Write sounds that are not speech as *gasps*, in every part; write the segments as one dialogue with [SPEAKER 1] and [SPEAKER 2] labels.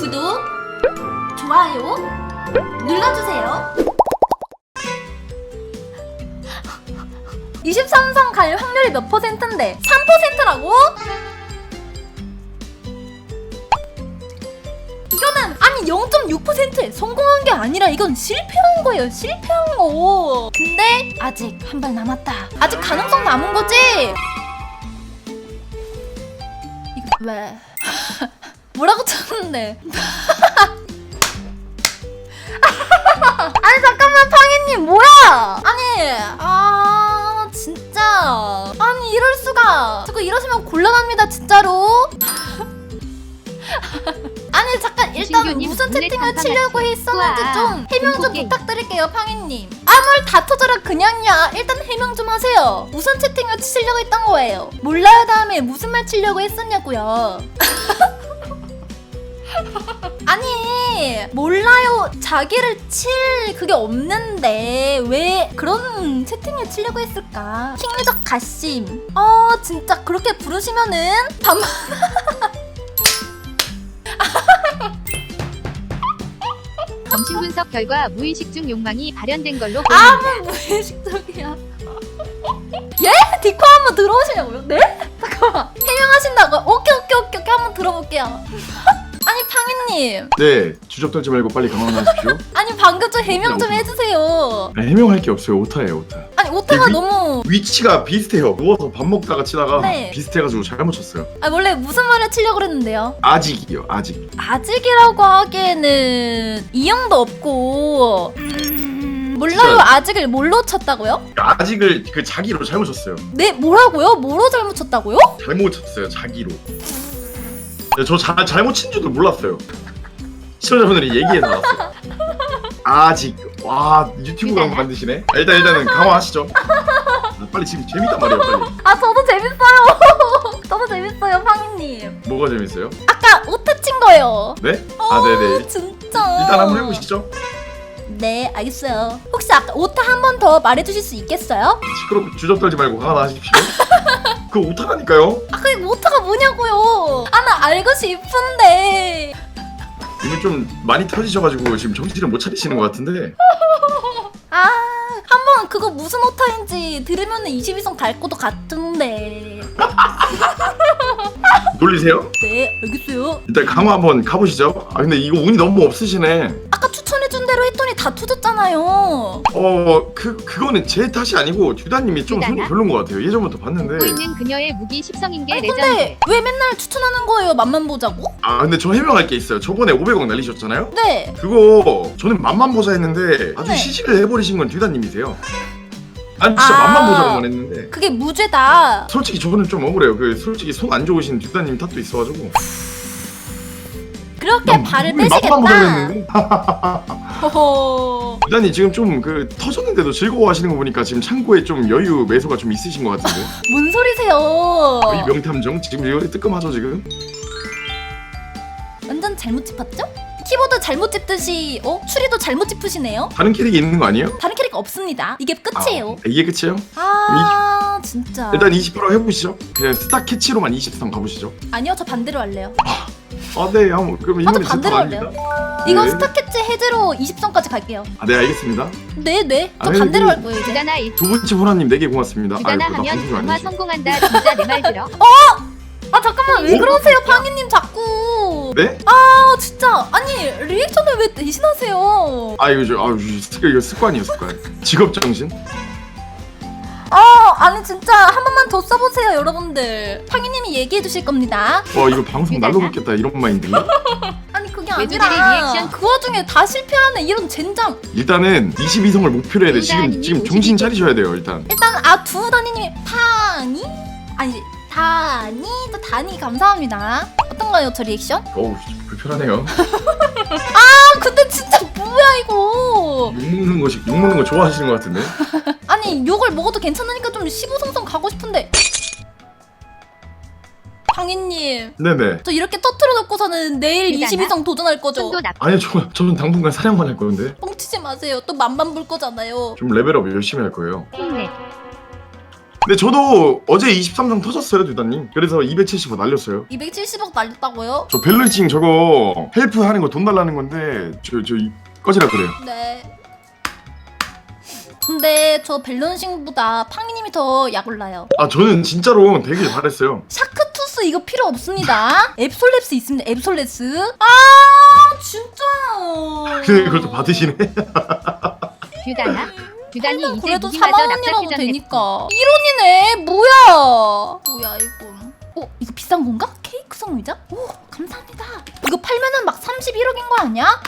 [SPEAKER 1] 구독, 좋아요 눌러주세요. 23성 갈 확률이 몇 퍼센트인데 3%라고? 이거는 아니 0.6%에 성공한 게 아니라 이건 실패한 거예요 실패한 거 근데 아직 한 발 남았다 아직 가능성 남은 거지? 이거 왜 *laughs* 뭐라고 쳤는데? *laughs* 아니 잠깐만 팡이님 뭐야? 아니 아 진짜. 아니 이럴 수가. 자꾸 이러시면 곤란합니다 진짜로. *laughs* 아니 잠깐 일단
[SPEAKER 2] 신규님,
[SPEAKER 1] 무슨
[SPEAKER 2] 오늘
[SPEAKER 1] 채팅을
[SPEAKER 2] 감사합니다.
[SPEAKER 1] 치려고 했었는지
[SPEAKER 2] 우와,
[SPEAKER 1] 좀 해명 좀
[SPEAKER 2] 공포게임.
[SPEAKER 1] 부탁드릴게요 팡이님. 아뭘 다 터져라 그냥야. 일단 해명 좀 하세요. 무슨 채팅을 치려고 했던 거예요? 몰라요 다음에 무슨 말 치려고 했었냐고요 *laughs* 아니 몰라요 자기를 칠 그게 없는데 왜 그런 채팅을 치려고 했을까 킹리적 가심 어 진짜 그렇게 부르시면은 반말 *laughs*
[SPEAKER 2] 정신 분석 결과 무의식 중 욕망이 발현된 걸로
[SPEAKER 1] 아무
[SPEAKER 2] 보입니다.
[SPEAKER 1] 무의식적이야 *laughs* 예? 디코 한번 들어오시냐고요? 네? *laughs* 잠깐만 해명하신다고요? 오케이 오케이 오케이 오케이 한번 들어볼게요 팡이님
[SPEAKER 3] 네, 주접 떨지 말고 빨리 가만하십시오. *laughs*
[SPEAKER 1] 아니 방금 좀 해명 좀 해주세요
[SPEAKER 3] 네, 해명할 게 없어요. 오타예요, 오타.
[SPEAKER 1] 아니 오타가
[SPEAKER 3] 위-
[SPEAKER 1] 너무
[SPEAKER 3] 위치가 비슷해요. 누워서 밥 먹다가 치다가
[SPEAKER 1] 네.
[SPEAKER 3] 비슷해가지고 잘못 쳤어요.
[SPEAKER 1] 아 원래 무슨 말을 치려고 그랬는데요?
[SPEAKER 3] 아직이요, 아직.
[SPEAKER 1] 아직이라고 하기에는 이형도 없고 음, 몰라요
[SPEAKER 3] 진짜.
[SPEAKER 1] 아직을 뭘로 쳤다고요?
[SPEAKER 3] 아직을 그 자기로 잘못 쳤어요.
[SPEAKER 1] 네 뭐라고요? 뭐로 잘못 쳤다고요?
[SPEAKER 3] 잘못 쳤어요, 자기로. 네, 저 자, 잘못 친 줄도 몰랐어요. 시청자분들이 얘기해 나왔어요. 아직. 와, 유튜브 강의 만드시네. 아, 일단 일단은 강화하시죠. 아, 빨리 지금 재밌단 말이에요, 빨리.
[SPEAKER 1] 아 저도 재밌어요 *laughs* 저도 재밌어요 팡이님
[SPEAKER 3] 뭐가 재밌어요?
[SPEAKER 1] 아까 오타 친 거예요
[SPEAKER 3] 네? 아, 네네.
[SPEAKER 1] 어, 진짜
[SPEAKER 3] 일단 한번 해보시죠.
[SPEAKER 1] 네 알겠어요 혹시 아까 오타 한 번 더 말해주실 수 있겠어요?
[SPEAKER 3] 시끄럽고 주접 떨지 말고 가만하십시오. *laughs* 그 오타라니까요.
[SPEAKER 1] 아 그게 오타가 뭐냐고요 아 나 알고 싶은데
[SPEAKER 3] 이미 좀 많이 터지셔가지고 지금 정신을 못 차리시는 것 같은데 *laughs*
[SPEAKER 1] 아, 한번 그거 무슨 오타인지 들으면 22성 갈 것도 같은데. *laughs*
[SPEAKER 3] 놀리세요?
[SPEAKER 1] 네, 알겠어요.
[SPEAKER 3] 일단 강화 한번 가보시죠. 아 근데 이거 운이 너무 없으시네.
[SPEAKER 1] 아까 추천해준 대로 했더니 다 터졌잖아요.
[SPEAKER 3] 어 그 그거는 제 탓이 아니고 듀다님이 좀 손이? 별론 것 같아요. 예전부터 봤는데
[SPEAKER 2] 있는 그녀의 무기 십성인 게
[SPEAKER 1] 아니,
[SPEAKER 2] 레전드.
[SPEAKER 1] 근데 왜 맨날 추천하는 거예요? 맛만 보자고?
[SPEAKER 3] 아 근데 저 해명할 게 있어요. 저번에 500억 날리셨잖아요.
[SPEAKER 1] 네.
[SPEAKER 3] 그거 저는 맛만 보자 했는데 아주
[SPEAKER 1] 네.
[SPEAKER 3] 시식을 해버리신 건 듀다님이세요. 난 진짜
[SPEAKER 1] 아.
[SPEAKER 3] 맛만 보자고만 했는데
[SPEAKER 1] 그게 무죄다.
[SPEAKER 3] 솔직히 저는 좀 억울해요. 그 솔직히 손 안 좋으신 듀다님 탓도 있어가지고
[SPEAKER 1] 그렇게
[SPEAKER 3] 난
[SPEAKER 1] 발을 빼시겠다. 허허. *laughs* *laughs*
[SPEAKER 3] 일단이 지금 좀 그 터졌는데도 즐거워하시는 거 보니까 지금 창고에 좀 여유 매소가 좀 있으신 것 같은데 *laughs*
[SPEAKER 1] 뭔 소리세요?
[SPEAKER 3] 이 명탐정 지금 이거 뜨끔하죠 지금
[SPEAKER 1] 완전 잘못 짚었죠? 키보드 잘못 짚듯이 어? 추리도 잘못 짚으시네요?
[SPEAKER 3] 다른 캐릭이 있는 거 아니에요?
[SPEAKER 1] 다른 캐릭터 없습니다. 이게 끝이에요.
[SPEAKER 3] 아, 이게 끝이에요?
[SPEAKER 1] 아, 진짜.
[SPEAKER 3] 일단 20% 해보시죠 그냥 스타 캐치로만 23 가보시죠
[SPEAKER 1] 아니요, 저 반대로 할래요.
[SPEAKER 3] 아 네 한번 그럼 이번에
[SPEAKER 1] 반대로 할래요. 이거
[SPEAKER 3] 네.
[SPEAKER 1] 스타캐치 해제로 20선까지 갈게요.
[SPEAKER 3] 아 네 알겠습니다
[SPEAKER 1] 네, 네. 저
[SPEAKER 3] 아니,
[SPEAKER 1] 반대로
[SPEAKER 3] 그-
[SPEAKER 1] 할 거예요, 이제.
[SPEAKER 2] 주다나
[SPEAKER 3] 이두 번째 호라님 4개 고맙습니다
[SPEAKER 2] 주다나
[SPEAKER 3] 아이고, 나
[SPEAKER 2] 하면
[SPEAKER 3] 방송
[SPEAKER 2] 강화
[SPEAKER 3] 아니지.
[SPEAKER 2] 성공한다. 진짜 내 말 들어.
[SPEAKER 1] 아, 잠깐만. 왜 그러세요, 팡이님 자꾸.
[SPEAKER 3] 네?
[SPEAKER 1] 아, 진짜. 아니, 리액션을 왜 대신하세요?
[SPEAKER 3] 아 이거 저 아, 이거 이거 습관이에요 습관 직업 정신
[SPEAKER 1] 아, 아니, 진짜. 한 번만 더 써보세요, 여러분들. 팡이님이 얘기해 주실 겁니다.
[SPEAKER 3] 와 이거 방송 날로 먹겠다 이런 마인드인가? *laughs*
[SPEAKER 1] 아니, 그게
[SPEAKER 2] 외주들의
[SPEAKER 1] 아니라.
[SPEAKER 2] 리액션.
[SPEAKER 1] 그 와중에 다 실패하는 이런 젠장.
[SPEAKER 3] 일단은 22성을 목표로 해야 돼 지금 지금
[SPEAKER 2] 52
[SPEAKER 3] 정신 차리셔야 돼요 일단
[SPEAKER 1] 일단, 아, 두 단위님이 팡이? 아니, 다니? 또 다니, 감사합니다. 어떤가요, 저 리액션?
[SPEAKER 3] 어우 좀 불편하네요 *laughs*
[SPEAKER 1] 아, 근데 진짜 뭐야, 이거.
[SPEAKER 3] 욕 먹는 거식 욕 먹는 거 좋아하시는 것 같은데 *laughs*
[SPEAKER 1] 아니 욕을 먹어도 괜찮으니까 좀 시부성성 가고 싶은데 방희님
[SPEAKER 3] 네네
[SPEAKER 1] 저 이렇게 터트려 놓고서는 내일
[SPEAKER 2] 대단하.
[SPEAKER 1] 22성 도전할 거죠
[SPEAKER 2] 손도 나.
[SPEAKER 3] 아니요 저, 저는 당분간 사냥만 할 건데
[SPEAKER 1] 뻥치지 마세요 또 만만 볼 거잖아요
[SPEAKER 3] 좀 레벨업 열심히 할 거예요
[SPEAKER 2] 힘내.
[SPEAKER 3] 근데 저도 어제 23점 터졌어요, 두다님. 그래서 275 날렸어요.
[SPEAKER 1] 270억 날렸다고요?
[SPEAKER 3] 저 밸런싱 저거 헬프 하는 거 돈 달라는 건데 저 저 꺼지라 그래요.
[SPEAKER 1] 네. 근데 저 밸런싱보다 팡이님이 더 약올라요.
[SPEAKER 3] 아 저는 진짜로 되게 잘했어요.
[SPEAKER 1] 샤크투스 이거 필요 없습니다. *laughs* 앱솔랩스 있습니다. 앱솔랩스. 아 진짜.
[SPEAKER 3] 근데 그걸 또 받으시네. *laughs*
[SPEAKER 2] 듀다나 듀단이 이제
[SPEAKER 1] 그래도
[SPEAKER 2] 무기마저
[SPEAKER 1] 4만 원이라도
[SPEAKER 2] 납작해졌네.
[SPEAKER 1] 되니까. 1원이네. 뭐야? 뭐야 이거? 어 이거 비싼 건가? 케이크성 의자? 오 감사합니다. 이거 팔면은 막 31억인 거 아니야?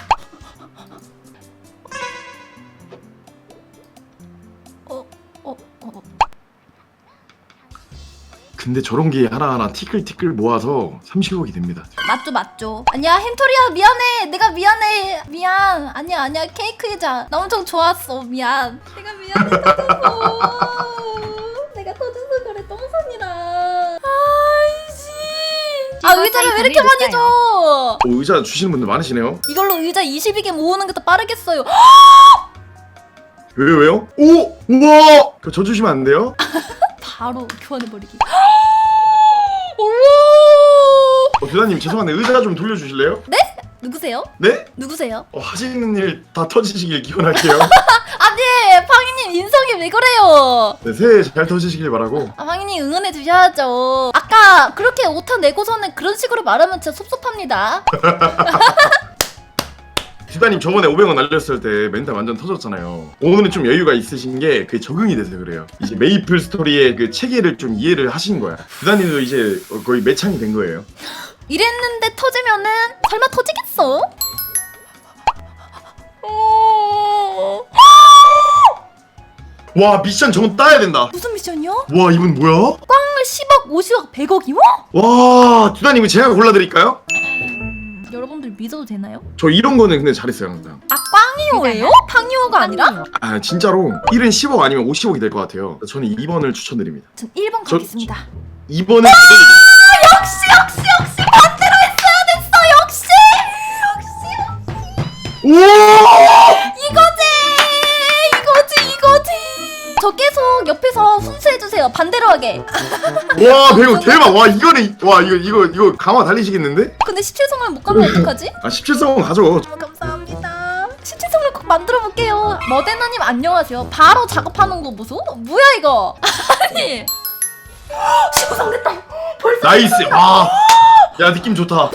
[SPEAKER 3] 근데 저런 게 하나하나 티끌티끌 모아서 30억이 됩니다.
[SPEAKER 1] 맞죠 맞죠. 아니야 햄토리야 미안해. 내가 미안해. 미안. 아니야 아니야. 케이크 의자. 나 엄청 좋았어. 미안. 내가 미안해. 터졌어 *laughs* 내가 터져서 그래. 똥손이라 아이씨. 아 의자를 왜 이렇게 많이 줘?
[SPEAKER 3] 어, 의자 주시는 분들 많으시네요.
[SPEAKER 1] 이걸로 의자 22개 모으는 게 더 빠르겠어요
[SPEAKER 3] 왜요 왜요? 오! 우와! 그저 주시면 안 돼요? *laughs*
[SPEAKER 1] 바로 교환해버리기 *gasps*
[SPEAKER 3] 어, 두다님 죄송한데 의자 좀 돌려주실래요?
[SPEAKER 1] 누구세요?
[SPEAKER 3] 네?
[SPEAKER 1] 누구세요?
[SPEAKER 3] 어, 하시는 일 다 터지시길 기원할게요. *laughs*
[SPEAKER 1] 아니 팡이님 인성이 왜 그래요
[SPEAKER 3] 네, 새해 잘 터지시길 바라고.
[SPEAKER 1] 아, 황인이 응원해 주셔야죠. 아까 그렇게 오타 내고서는 그런 식으로 말하면 진짜 섭섭합니다. *laughs*
[SPEAKER 3] 두다님 저번에 500원 날렸을 때 멘탈 완전 터졌잖아요. 오늘은 좀 여유가 있으신 게 그게 적응이 돼서 그래요. 이제 메이플 스토리의 그 체계를 좀 이해를 하신 거야. 두다님도 이제 어, 거의 매창이 된 거예요.
[SPEAKER 1] 이랬는데 터지면은 설마 터지겠어? 어...
[SPEAKER 3] 와 미션 저건 따야 된다.
[SPEAKER 1] 무슨 미션이요?
[SPEAKER 3] 와 이분 뭐야?
[SPEAKER 1] 꽝을 10억, 50억, 100억이요?
[SPEAKER 3] 와 두다님 제가 골라드릴까요?
[SPEAKER 1] 여러분들 믿어도 되나요?
[SPEAKER 3] 저 이런 거는 근데 잘했어요 항상.
[SPEAKER 1] 아 꽝이오예요? 팡이오가 아니라?
[SPEAKER 3] 아 진짜로 1은 10억 아니면 50억이 될 것 같아요. 저는 2번을 추천드립니다.
[SPEAKER 1] 전 1번
[SPEAKER 3] 저-
[SPEAKER 1] 가겠습니다.
[SPEAKER 3] 2번은
[SPEAKER 1] 역시 역시 역시 반대로 했어야 됐어 역시 역시
[SPEAKER 3] 우
[SPEAKER 1] 순수해주세요 반대로 하게
[SPEAKER 3] 와 배우 대박 와 이거는 와 이거 이거 이거 강화 달리시겠는데?
[SPEAKER 1] 근데 17성을 못 가면 어떡하지?
[SPEAKER 3] 아 17성은 가죠.
[SPEAKER 1] 너무 감사합니다 17성을 꼭 만들어 볼게요 머데나님 안녕하세요 바로 작업하는 거 보소? 뭐야 이거 *laughs* 아니 15성 됐다 벌써
[SPEAKER 3] 나이스 와. 야 느낌 좋다.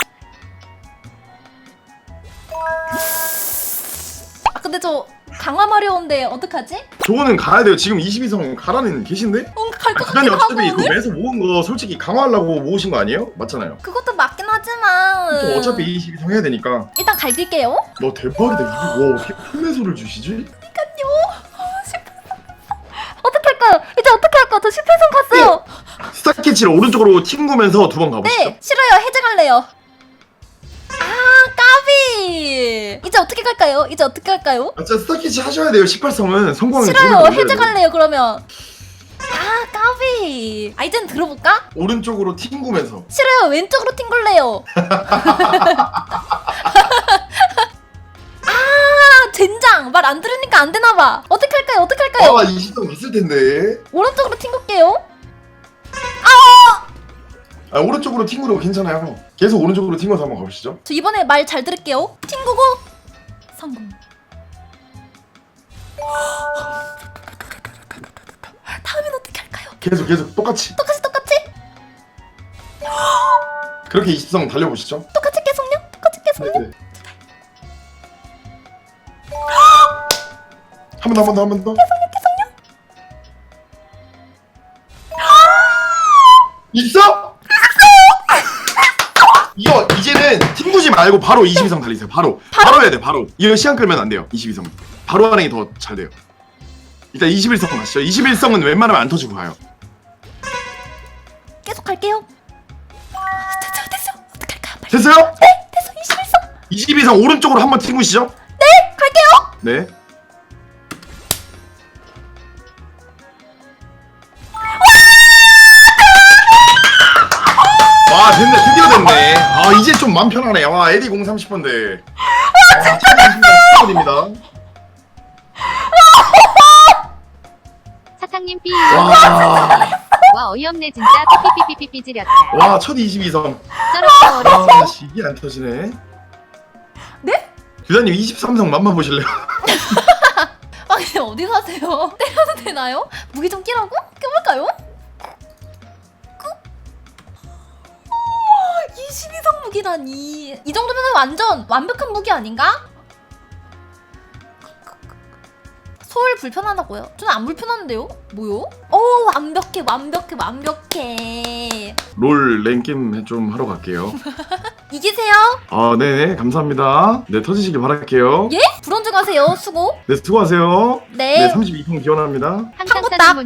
[SPEAKER 1] 아 근데 저 강화마려운데 어떡하지?
[SPEAKER 3] 저거는 가야 돼요. 지금 22성 가라는 계신데?
[SPEAKER 1] 뭔가 갈것
[SPEAKER 3] 그다니
[SPEAKER 1] 같기도 하고
[SPEAKER 3] 어차피 그
[SPEAKER 1] 오늘?
[SPEAKER 3] 매서 모은 거 솔직히 강화하려고 모으신 거 아니에요? 맞잖아요.
[SPEAKER 1] 그것도 맞긴 하지만
[SPEAKER 3] 또 어차피 22성 해야 되니까.
[SPEAKER 1] 일단 갈길게요
[SPEAKER 3] 와 대박이다. 와 어떻게 판매소를 주시지?
[SPEAKER 1] 어떻게 할까요? 이제 어떻게 할까요? 저 18성 갔어요
[SPEAKER 3] 스타캐치를 오른쪽으로 튕구면서 두 번 가보시죠.
[SPEAKER 1] 네 싫어요 해제갈래요 아 이제 어떻게 갈까요? 이제 어떻게 할까요?
[SPEAKER 3] 아, 진짜 스타캐치 하셔야 돼요. 18성은 성공하면
[SPEAKER 1] 싫어요
[SPEAKER 3] 저를 올려야
[SPEAKER 1] 해제 갈래요 그러면 아 까비 아 이젠 들어볼까?
[SPEAKER 3] 오른쪽으로 튕구면서.
[SPEAKER 1] 싫어요 왼쪽으로 튕길래요 *laughs* 아 젠장 말 안 들으니까 안 되나 봐 어떻게 할까요 어떻게 할까요
[SPEAKER 3] 아 20성 갔을 텐데.
[SPEAKER 1] 오른쪽으로 튕길게요
[SPEAKER 3] 아 오른쪽으로 튕구로 괜찮아요. 계속 오른쪽으로 튕겨서 한번 가보시죠.
[SPEAKER 1] 저 이번에 말 잘 들을게요 튕구고 성공 *gasps* 다음엔 어떻게 할까요?
[SPEAKER 3] 계속 계속 똑같이.
[SPEAKER 1] 똑같이 똑같이 *gasps*
[SPEAKER 3] 그렇게 20성 달려보시죠.
[SPEAKER 1] 똑같이 계속요? 똑같이 계속요?
[SPEAKER 3] 네. 한번 더, 한 번 더, 한 번 더. 있어? *gasps* 이거 이제는 튕구지 말고 바로 22성 달리세요. 바로. 바로 해야 돼. 바로. 이거 시간 끌면 안 돼요. 22성. 바로 하는 게 더 잘 돼요. 일단 21성 가시죠. 21성은 웬만하면 안 터지고 가요.
[SPEAKER 1] 계속 갈게요 됐어 됐어 어떻게 할까요? 빨리
[SPEAKER 3] 됐어요?
[SPEAKER 1] 됐어 21성
[SPEAKER 3] 22성 오른쪽으로 한번 튕구시죠.
[SPEAKER 1] 네 갈게요
[SPEAKER 3] 네. 와 됐네 드디어 됐네 아 이제 좀 마음 편하네 와 에디 0 30번데 와 진짜 축하드립니다
[SPEAKER 2] 사탕님 삐용님 삐.
[SPEAKER 3] 와,
[SPEAKER 2] 와 어이없네 진짜 삐삐삐삐삐 찌렸다.
[SPEAKER 3] 와, 첫 22점.
[SPEAKER 2] 쩔었어.
[SPEAKER 3] 아, 씨, 이게 안 터지네.
[SPEAKER 1] 네?
[SPEAKER 3] 규사님 23성 맛만 보실래요? *laughs*
[SPEAKER 1] 아니 어디 사세요? *laughs* 때려도 되나요? 무기 좀 끼라고? 껴볼까요? 22성 무기라니 이 정도면 완전 완벽한 무기 아닌가? 소울 불편하다고요? 저는 안 불편한데요? 뭐요? 오 완벽해 완벽해 완벽해
[SPEAKER 3] 롤 랭겜 좀 하러 갈게요. *laughs*
[SPEAKER 1] 이기세요
[SPEAKER 3] 아, 네네, 감사합니다. 네, 터지시길 바랄게요.
[SPEAKER 1] 예? 브론즈 가세요 수고
[SPEAKER 3] 네, 수고하세요.
[SPEAKER 1] 네
[SPEAKER 3] 네, 32분 기원합니다.
[SPEAKER 2] 항상
[SPEAKER 1] 딱.
[SPEAKER 2] 분